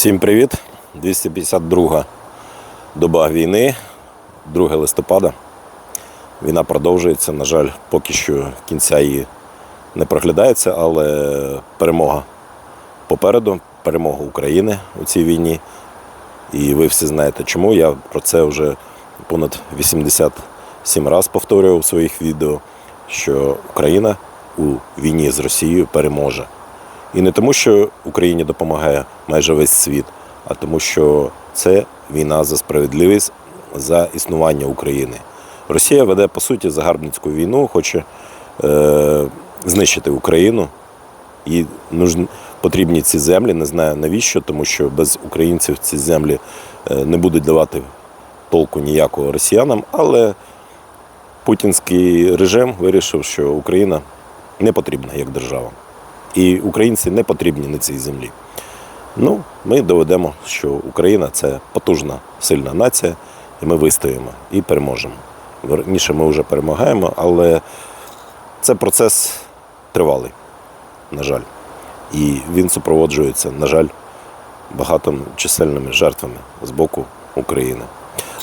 Всім привіт! 252 доба війни, 2 листопада. Війна продовжується. На жаль, поки що кінця її не проглядається, але перемога попереду, перемога України у цій війні. І ви всі знаєте чому. Я про це вже понад 87 разів повторював у своїх відео, що Україна у війні з Росією переможе. І не тому, що Україні допомагає майже весь світ, а тому, що це війна за справедливість, за існування України. Росія веде по суті загарбницьку війну, хоче е, знищити Україну. І потрібні ці землі, не знаю навіщо, тому що без українців ці землі е, не будуть давати толку ніякого росіянам. Але путінський режим вирішив, що Україна не потрібна як держава. І українці не потрібні на цій землі. Ну, ми доведемо, що Україна це потужна, сильна нація, і ми вистоїмо і переможемо. Верніше ми вже перемагаємо, але це процес тривалий, на жаль. І він супроводжується, на жаль, багаточисельними жертвами з боку України.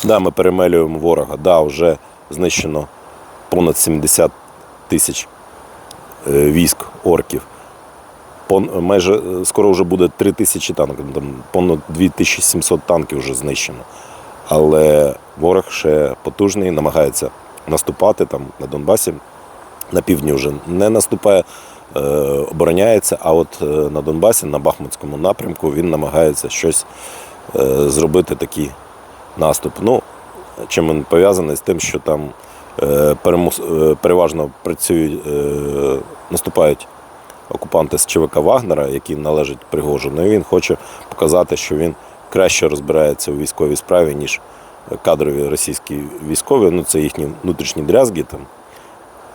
Да, ми перемелюємо ворога, да, вже знищено понад 70 тисяч е, військ орків. Майже е, скоро вже буде 3 тисячі танків, там понад 2700 танків вже знищено. Але ворог ще потужний, намагається наступати там на Донбасі. На півдні вже не наступає, е, обороняється, а от е, на Донбасі, на Бахмутському напрямку, він намагається щось зробити такий наступ. Ну, чим він пов'язаний з тим, що там переважно працюють, наступають окупанти з ЧВК Вагнера, які належать Пригожину, і він хоче показати, що він краще розбирається у військовій справі, ніж кадрові російські військові. Ну, це їхні внутрішні дрязги там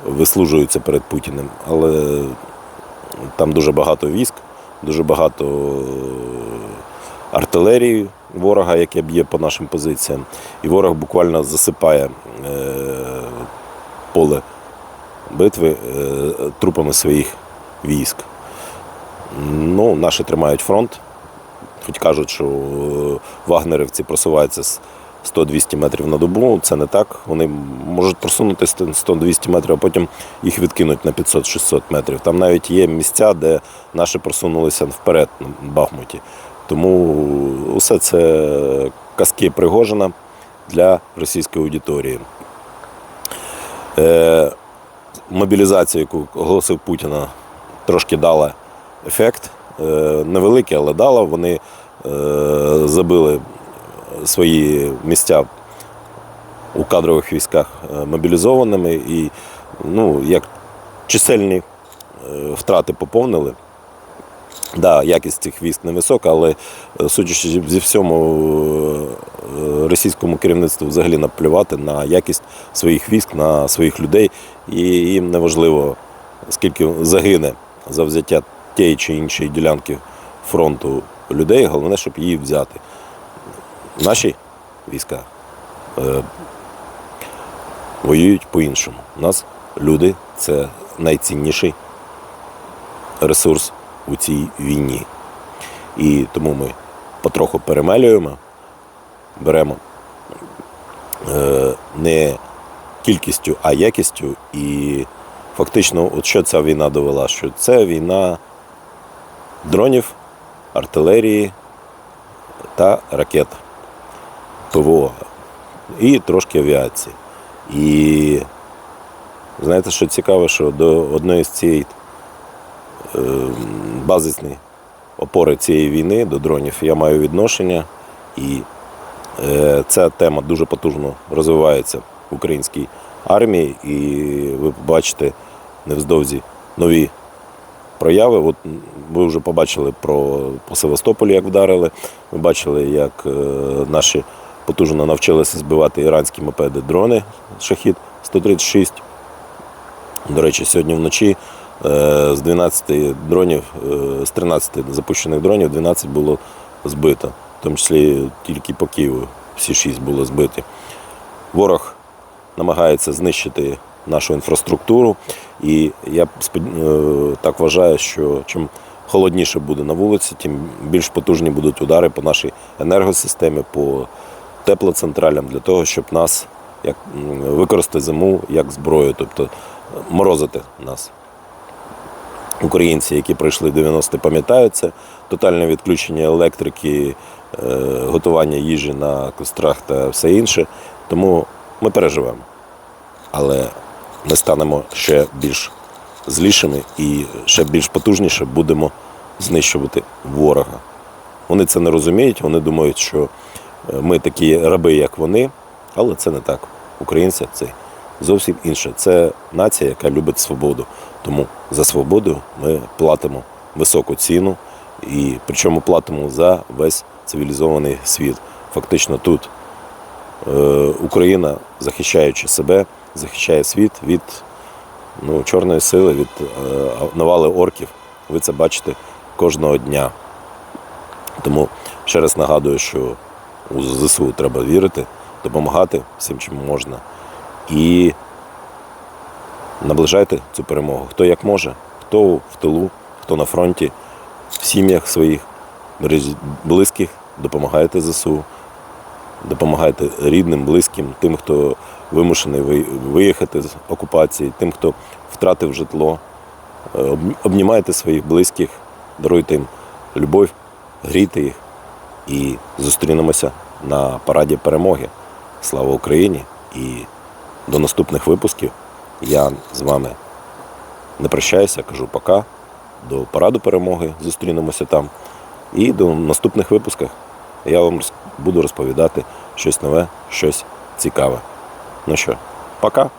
вислужуються перед Путіним. Але там дуже багато військ, дуже багато артилерії ворога, яке б'є по нашим позиціям. І ворог буквально засипає е, поле битви е, трупами своїх військ. Ну, наші тримають фронт. Хоч кажуть, що е, вагнерівці просуваються з 100-200 метрів на добу. Це не так. Вони можуть просунутися 100-200 метрів, а потім їх відкинуть на 500-600 метрів. Там навіть є місця, де наші просунулися вперед на Бахмуті. Тому усе це казки Пригожина для російської аудиторії. Е, мобілізація, яку оголосив Путіна, трошки дала ефект. Е, невеликий, але дала. Вони е, забили свої місця у кадрових військах е, мобілізованими і ну, як чисельні втрати поповнили. Да, якість цих військ невисока, але судячи зі всьому, російському керівництву взагалі наплювати на якість своїх військ, на своїх людей, і їм не важливо, скільки загине за взяття тієї чи іншої ділянки фронту людей, головне, щоб її взяти. Наші війська е, воюють по-іншому. У нас люди це найцінніший ресурс у цій війні. І тому ми потроху перемелюємо, беремо е, не кількістю, а якістю. І фактично, от що ця війна довела? Що це війна дронів, артилерії та ракет ПВО і трошки авіації. І знаєте, що цікаво, що до одної з цієї е, базисної опори цієї війни до дронів я маю відношення, і е, ця тема дуже потужно розвивається в українській армії, і ви побачите невздовзі нові прояви. От ви вже побачили про по Севастополі, як вдарили. Ви бачили, як е, наші потужно навчилися збивати іранські мопеди дрони шахід 136. До речі, сьогодні вночі е, з 12 дронів, е, з 13 запущених дронів 12 було збито. В тому числі тільки по Києву всі 6 було збиті. Ворог намагається знищити нашу інфраструктуру, і я е, так вважаю, що чим холодніше буде на вулиці, тим більш потужні будуть удари по нашій енергосистемі, по теплоцентралям для того, щоб нас як, використати зиму як зброю, тобто морозити нас. Українці, які пройшли 90-ті, пам'ятають це. Тотальне відключення електрики, е, готування їжі на кострах та все інше. Тому ми переживемо. Але ми станемо ще більш злішими і ще більш потужніше будемо знищувати ворога. Вони це не розуміють, вони думають, що е, ми такі раби, як вони, але це не так. Українці це зовсім інше. Це нація, яка любить свободу. Тому за свободу ми платимо високу ціну, і причому платимо за весь цивілізований світ. Фактично тут Україна, захищаючи себе, захищає світ від ну, чорної сили, від е, навали орків. Ви це бачите кожного дня. Тому ще раз нагадую, що у ЗСУ треба вірити, допомагати всім, чим можна. І наближайте цю перемогу. Хто як може, хто в тилу, хто на фронті, в сім'ях своїх, близьких, допомагайте ЗСУ, допомагайте рідним, близьким, тим, хто вимушений виїхати з окупації, тим, хто втратив житло. Е, Обнімайте своїх близьких, даруйте їм любов, грійте їх і зустрінемося на параді перемоги. Слава Україні! І до наступних випусків. Я з вами не прощаюся, кажу пока. До параду перемоги зустрінемося там. І до наступних випусках я вам буду розповідати щось нове, щось цікаве. Ну що, пока.